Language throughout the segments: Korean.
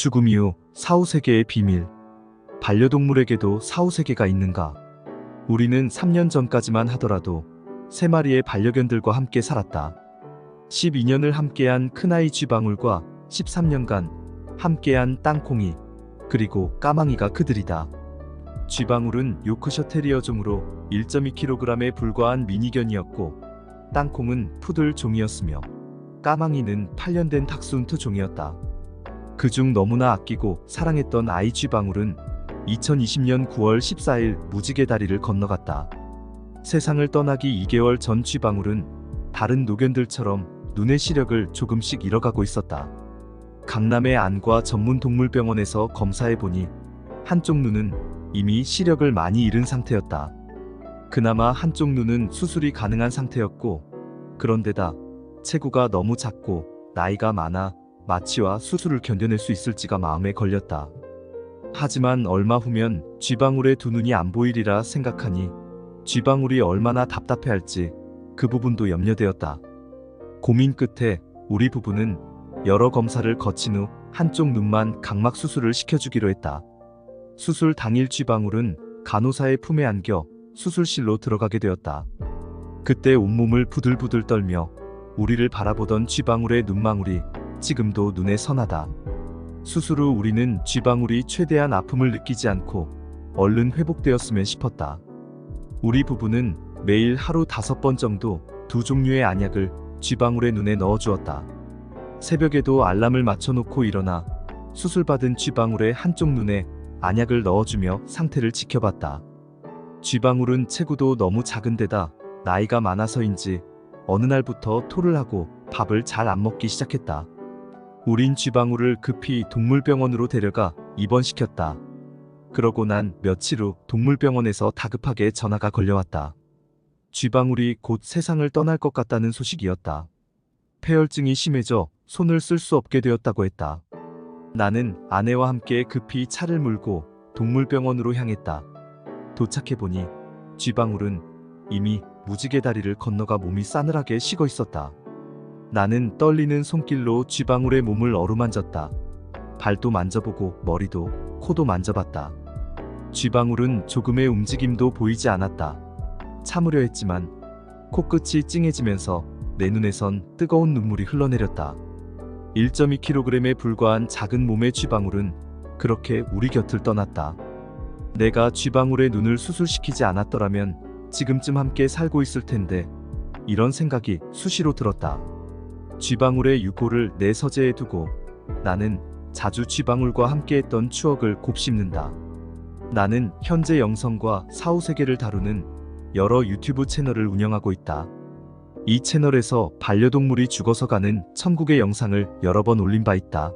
죽음 이후 사후세계의 비밀. 반려동물에게도 사후세계가 있는가? 우리는 3년 전까지만 하더라도 세 마리의 반려견들과 함께 살았다. 12년을 함께한 큰아이 쥐방울과 13년간 함께한 땅콩이 그리고 까망이가 그들이다. 쥐방울은 요크셔 테리어종으로 1.2kg에 불과한 미니견이었고 땅콩은 푸들 종이었으며 까망이는 8년 된 닥스훈트 종이었다. 그중 너무나 아끼고 사랑했던 아이 쥐 방울은 2020년 9월 14일 무지개 다리를 건너갔다. 세상을 떠나기 2개월 전 쥐방울은 다른 노견들처럼 눈의 시력을 조금씩 잃어가고 있었다. 강남의 안과 전문 동물병원에서 검사해보니 한쪽 눈은 이미 시력을 많이 잃은 상태였다. 그나마 한쪽 눈은 수술이 가능한 상태였고, 그런데다 체구가 너무 작고 나이가 많아 마취와 수술을 견뎌낼 수 있을지가 마음에 걸렸다. 하지만 얼마 후면 쥐방울의 두 눈이 안 보이리라 생각하니 쥐방울이 얼마나 답답해할지 그 부분도 염려되었다. 고민 끝에 우리 부부는 여러 검사를 거친 후 한쪽 눈만 각막 수술을 시켜주기로 했다. 수술 당일 쥐방울은 간호사의 품에 안겨 수술실로 들어가게 되었다. 그때 온몸을 부들부들 떨며 우리를 바라보던 쥐방울의 눈망울이 지금도 눈에 선하다. 수술 후 우리는 쥐방울이 최대한 아픔을 느끼지 않고 얼른 회복되었으면 싶었다. 우리 부부는 매일 하루 다섯 번 정도 두 종류의 안약을 쥐방울의 눈에 넣어주었다. 새벽에도 알람을 맞춰놓고 일어나 수술받은 쥐방울의 한쪽 눈에 안약을 넣어주며 상태를 지켜봤다. 쥐방울은 체구도 너무 작은 데다 나이가 많아서인지 어느 날부터 토를 하고 밥을 잘 안 먹기 시작했다. 우린 쥐방울을 급히 동물병원으로 데려가 입원시켰다. 그러고 난 며칠 후 동물병원에서 다급하게 전화가 걸려왔다. 쥐방울이 곧 세상을 떠날 것 같다는 소식이었다. 폐혈증이 심해져 손을 쓸 수 없게 되었다고 했다. 나는 아내와 함께 급히 차를 몰고 동물병원으로 향했다. 도착해보니 쥐방울은 이미 무지개 다리를 건너가 몸이 싸늘하게 식어 있었다. 나는 떨리는 손길로 쥐방울의 몸을 어루만졌다. 발도 만져보고 머리도 코도 만져봤다. 쥐방울은 조금의 움직임도 보이지 않았다. 참으려 했지만 코끝이 찡해지면서 내 눈에선 뜨거운 눈물이 흘러내렸다. 1.2kg에 불과한 작은 몸의 쥐방울은 그렇게 우리 곁을 떠났다. 내가 쥐방울의 눈을 수술시키지 않았더라면 지금쯤 함께 살고 있을 텐데 이런 생각이 수시로 들었다. 쥐방울의 유골을 내 서재에 두고 나는 자주 쥐방울과 함께했던 추억을 곱씹는다. 나는 현재 영성과 사후 세계를 다루는 여러 유튜브 채널을 운영하고 있다. 이 채널에서 반려동물이 죽어서 가는 천국의 영상을 여러 번 올린 바 있다.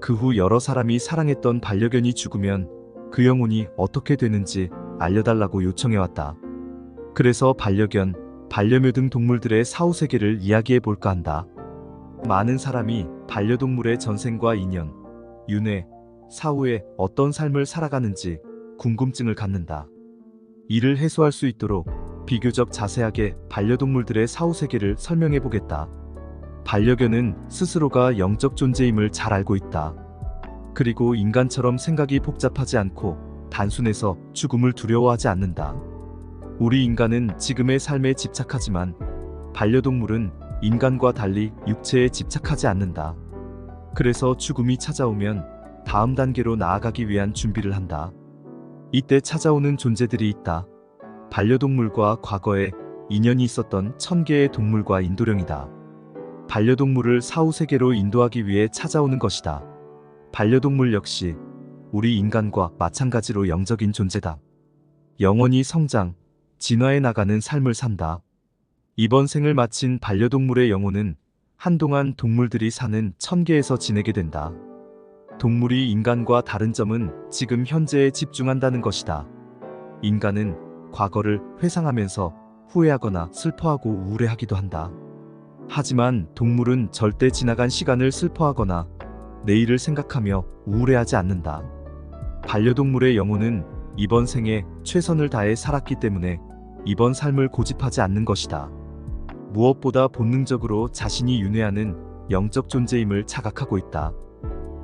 그 후 여러 사람이 사랑했던 반려견이 죽으면 그 영혼이 어떻게 되는지 알려달라고 요청해왔다. 그래서 반려견, 반려묘 등 동물들의 사후 세계를 이야기해 볼까 한다. 많은 사람이 반려동물의 전생과 인연, 윤회, 사후에 어떤 삶을 살아가는지 궁금증을 갖는다. 이를 해소할 수 있도록 비교적 자세하게 반려동물들의 사후 세계를 설명해 보겠다. 반려견은 스스로가 영적 존재임을 잘 알고 있다. 그리고 인간처럼 생각이 복잡하지 않고 단순해서 죽음을 두려워하지 않는다. 우리 인간은 지금의 삶에 집착하지만 반려동물은 인간과 달리 육체에 집착하지 않는다. 그래서 죽음이 찾아오면 다음 단계로 나아가기 위한 준비를 한다. 이때 찾아오는 존재들이 있다. 반려동물과 과거에 인연이 있었던 천 개의 동물과 인도령이다. 반려동물을 사후 세계로 인도하기 위해 찾아오는 것이다. 반려동물 역시 우리 인간과 마찬가지로 영적인 존재다. 영원히 성장, 진화해 나가는 삶을 산다. 이번 생을 마친 반려동물의 영혼은 한동안 동물들이 사는 천계에서 지내게 된다. 동물이 인간과 다른 점은 지금 현재에 집중한다는 것이다. 인간은 과거를 회상하면서 후회하거나 슬퍼하고 우울해하기도 한다. 하지만 동물은 절대 지나간 시간을 슬퍼하거나 내일을 생각하며 우울해하지 않는다. 반려동물의 영혼은 이번 생에 최선을 다해 살았기 때문에 이번 삶을 고집하지 않는 것이다. 무엇보다 본능적으로 자신이 윤회하는 영적 존재임을 자각하고 있다.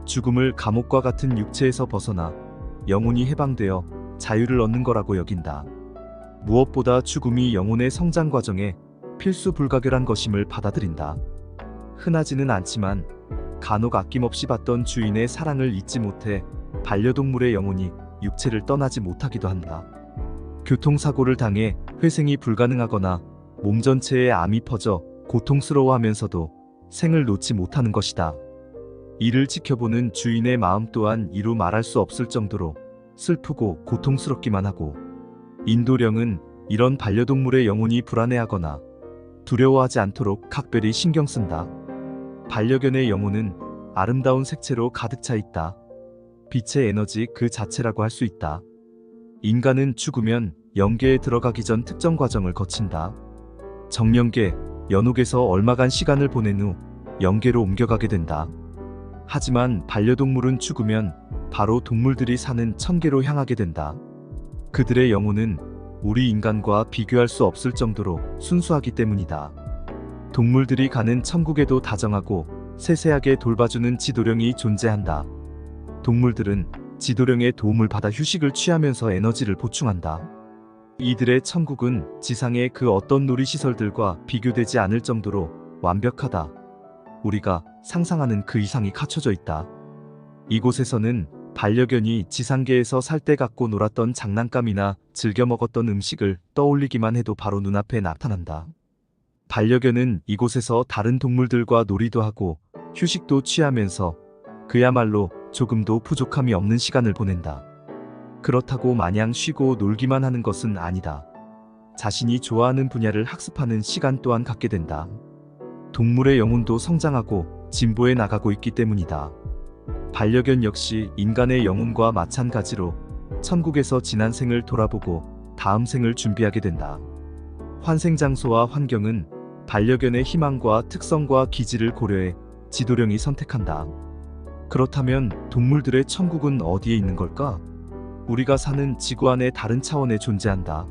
죽음을 감옥과 같은 육체에서 벗어나 영혼이 해방되어 자유를 얻는 거라고 여긴다. 무엇보다 죽음이 영혼의 성장 과정에 필수 불가결한 것임을 받아들인다. 흔하지는 않지만 간혹 아낌없이 받던 주인의 사랑을 잊지 못해 반려동물의 영혼이 육체를 떠나지 못하기도 한다. 교통사고를 당해 회생이 불가능하거나 몸 전체에 암이 퍼져 고통스러워하면서도 생을 놓지 못하는 것이다. 이를 지켜보는 주인의 마음 또한 이루 말할 수 없을 정도로 슬프고 고통스럽기만 하고 인도령은 이런 반려동물의 영혼이 불안해하거나 두려워하지 않도록 각별히 신경 쓴다. 반려견의 영혼은 아름다운 색채로 가득 차 있다. 빛의 에너지 그 자체라고 할 수 있다. 인간은 죽으면 영계에 들어가기 전 특정 과정을 거친다. 정령계, 연옥에서 얼마간 시간을 보낸 후 영계로 옮겨가게 된다. 하지만 반려동물은 죽으면 바로 동물들이 사는 천계로 향하게 된다. 그들의 영혼은 우리 인간과 비교할 수 없을 정도로 순수하기 때문이다. 동물들이 가는 천국에도 다정하고 세세하게 돌봐주는 지도령이 존재한다. 동물들은 지도령의 도움을 받아 휴식을 취하면서 에너지를 보충한다. 이들의 천국은 지상의 그 어떤 놀이시설들과 비교되지 않을 정도로 완벽하다. 우리가 상상하는 그 이상이 갖춰져 있다. 이곳에서는 반려견이 지상계에서 살 때 갖고 놀았던 장난감이나 즐겨 먹었던 음식을 떠올리기만 해도 바로 눈앞에 나타난다. 반려견은 이곳에서 다른 동물들과 놀이도 하고 휴식도 취하면서 그야말로 조금도 부족함이 없는 시간을 보낸다. 그렇다고 마냥 쉬고 놀기만 하는 것은 아니다. 자신이 좋아하는 분야를 학습하는 시간 또한 갖게 된다. 동물의 영혼도 성장하고 진보해 나가고 있기 때문이다. 반려견 역시 인간의 영혼과 마찬가지로 천국에서 지난 생을 돌아보고 다음 생을 준비하게 된다. 환생 장소와 환경은 반려견의 희망과 특성과 기질을 고려해 지도령이 선택한다. 그렇다면 동물들의 천국은 어디에 있는 걸까? 우리가 사는 지구 안의 다른 차원에 존재한다.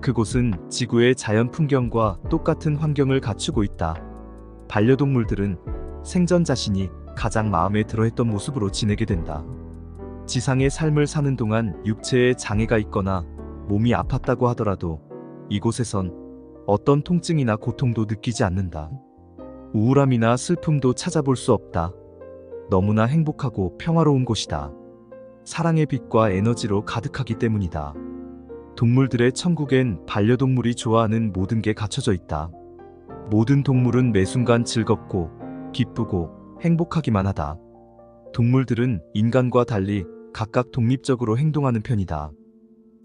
그곳은 지구의 자연 풍경과 똑같은 환경을 갖추고 있다. 반려동물들은 생전 자신이 가장 마음에 들어했던 모습으로 지내게 된다. 지상의 삶을 사는 동안 육체에 장애가 있거나 몸이 아팠다고 하더라도 이곳에선 어떤 통증이나 고통도 느끼지 않는다. 우울함이나 슬픔도 찾아볼 수 없다. 너무나 행복하고 평화로운 곳이다. 사랑의 빛과 에너지로 가득하기 때문이다. 동물들의 천국엔 반려동물이 좋아하는 모든 게 갖춰져 있다. 모든 동물은 매 순간 즐겁고 기쁘고 행복하기만 하다. 동물들은 인간과 달리 각각 독립적으로 행동하는 편이다.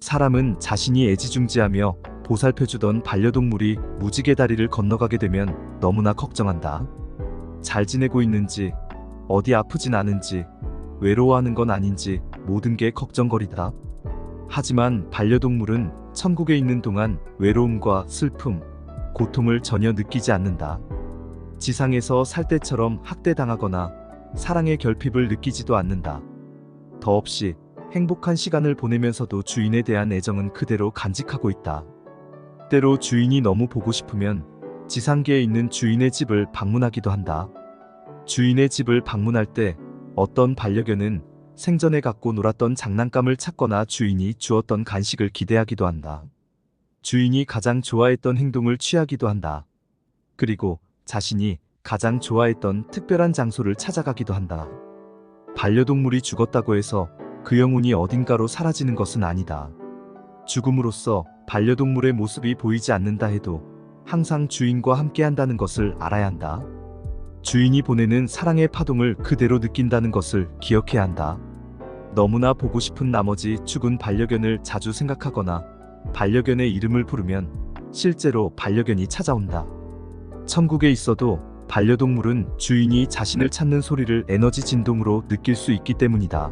사람은 자신이 애지중지하며 보살펴주던 반려동물이 무지개 다리를 건너가게 되면 너무나 걱정한다. 잘 지내고 있는지, 어디 아프진 않은지, 외로워하는 건 아닌지 모든 게 걱정거리다. 하지만 반려동물은 천국에 있는 동안 외로움과 슬픔, 고통을 전혀 느끼지 않는다. 지상에서 살 때처럼 학대당하거나 사랑의 결핍을 느끼지도 않는다. 더없이 행복한 시간을 보내면서도 주인에 대한 애정은 그대로 간직하고 있다. 때로 주인이 너무 보고 싶으면 지상계에 있는 주인의 집을 방문하기도 한다. 주인의 집을 방문할 때 어떤 반려견은 생전에 갖고 놀았던 장난감을 찾거나 주인이 주었던 간식을 기대하기도 한다. 주인이 가장 좋아했던 행동을 취하기도 한다. 그리고 자신이 가장 좋아했던 특별한 장소를 찾아가기도 한다. 반려동물이 죽었다고 해서 그 영혼이 어딘가로 사라지는 것은 아니다. 죽음으로써 반려동물의 모습이 보이지 않는다 해도 항상 주인과 함께 한다는 것을 알아야 한다. 주인이 보내는 사랑의 파동을 그대로 느낀다는 것을 기억해야 한다. 너무나 보고 싶은 나머지 죽은 반려견을 자주 생각하거나 반려견의 이름을 부르면 실제로 반려견이 찾아온다. 천국에 있어도 반려동물은 주인이 자신을 찾는 소리를 에너지 진동으로 느낄 수 있기 때문이다.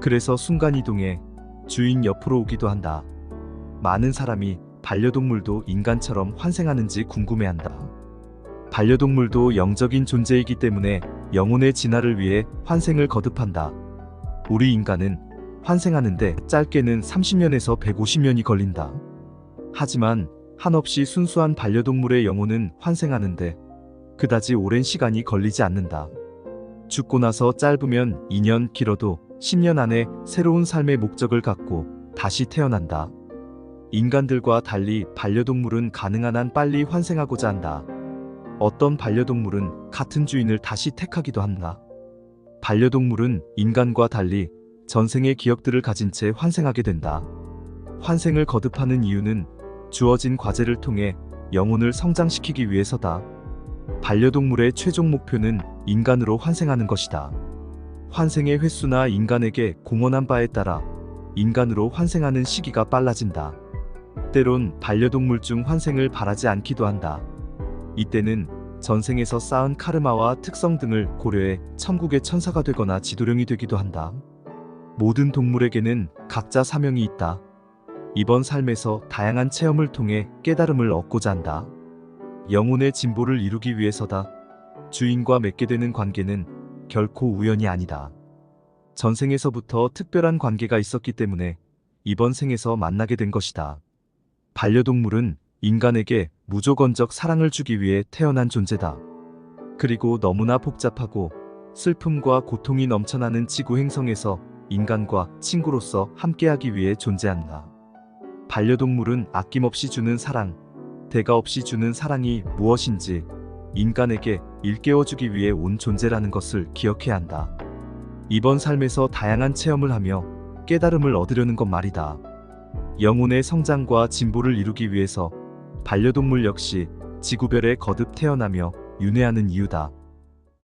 그래서 순간이동해 주인 옆으로 오기도 한다. 많은 사람이 반려동물도 인간처럼 환생하는지 궁금해한다. 반려동물도 영적인 존재이기 때문에 영혼의 진화를 위해 환생을 거듭한다. 우리 인간은 환생하는데 짧게는 30년에서 150년이 걸린다. 하지만 한없이 순수한 반려동물의 영혼은 환생하는데 그다지 오랜 시간이 걸리지 않는다. 죽고 나서 짧으면 2년, 길어도 10년 안에 새로운 삶의 목적을 갖고 다시 태어난다. 인간들과 달리 반려동물은 가능한 한 빨리 환생하고자 한다. 어떤 반려동물은 같은 주인을 다시 택하기도 한다. 반려동물은 인간과 달리 전생의 기억들을 가진 채 환생하게 된다. 환생을 거듭하는 이유는 주어진 과제를 통해 영혼을 성장시키기 위해서다. 반려동물의 최종 목표는 인간으로 환생하는 것이다. 환생의 횟수나 인간에게 공헌한 바에 따라 인간으로 환생하는 시기가 빨라진다. 때론 반려동물 중 환생을 바라지 않기도 한다. 이때는 전생에서 쌓은 카르마와 특성 등을 고려해 천국의 천사가 되거나 지도령이 되기도 한다. 모든 동물에게는 각자 사명이 있다. 이번 삶에서 다양한 체험을 통해 깨달음을 얻고자 한다. 영혼의 진보를 이루기 위해서다. 주인과 맺게 되는 관계는 결코 우연이 아니다. 전생에서부터 특별한 관계가 있었기 때문에 이번 생에서 만나게 된 것이다. 반려동물은 인간에게 무조건적 사랑을 주기 위해 태어난 존재다. 그리고 너무나 복잡하고 슬픔과 고통이 넘쳐나는 지구 행성에서 인간과 친구로서 함께하기 위해 존재한다. 반려동물은 아낌없이 주는 사랑, 대가 없이 주는 사랑이 무엇인지 인간에게 일깨워주기 위해 온 존재라는 것을 기억해야 한다. 이번 삶에서 다양한 체험을 하며 깨달음을 얻으려는 것 말이다. 영혼의 성장과 진보를 이루기 위해서 반려동물 역시 지구별에 거듭 태어나며 윤회하는 이유다.